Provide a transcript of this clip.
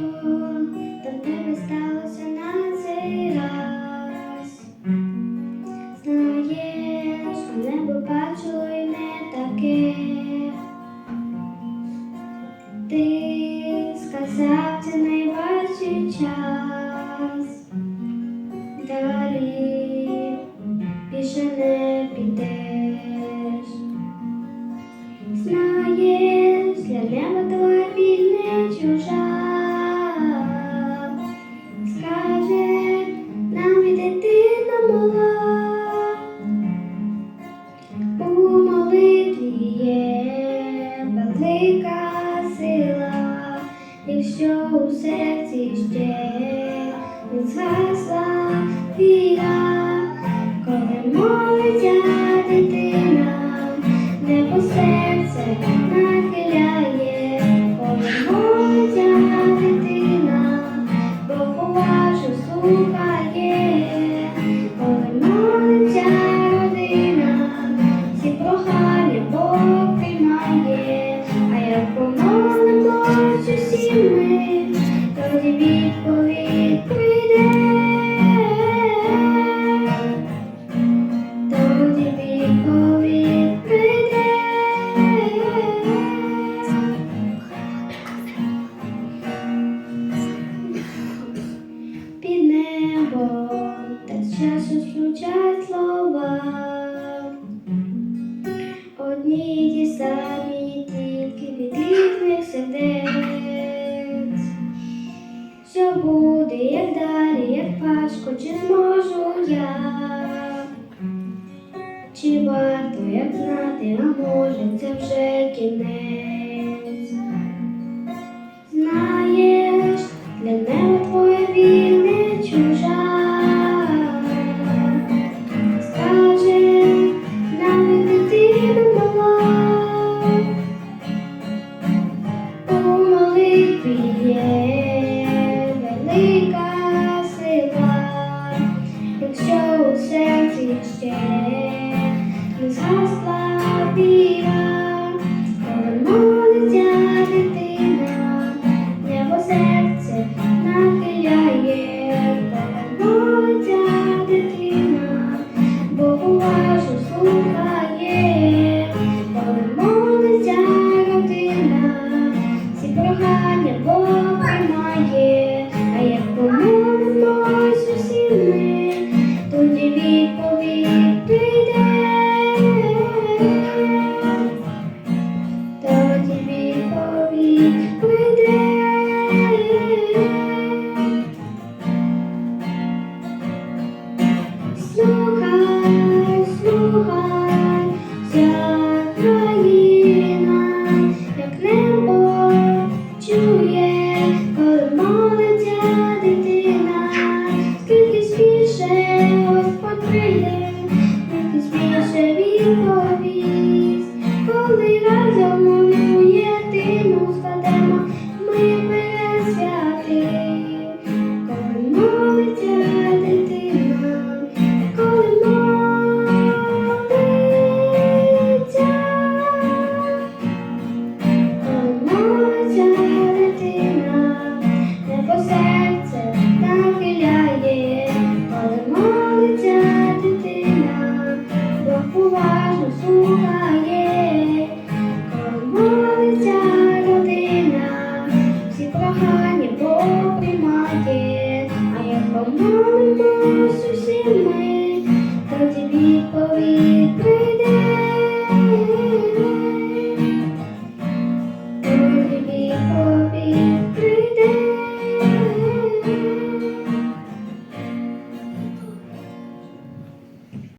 до тебе сталося на цей раз. Знаєш, небо не таке. Ти сказав, це найважчий час. небеса віра, коли молиться. Самі тільки від різних сердець. Що буде, як далі, як важко, чи зможу я, чи варто як знати, а може це вже кінець. sercu jeszcze już osłabiła. Повернулася дитина, небо серце нахиляє, повернулася дитина, бо уважно слухає, повернулася родина, всі прохає.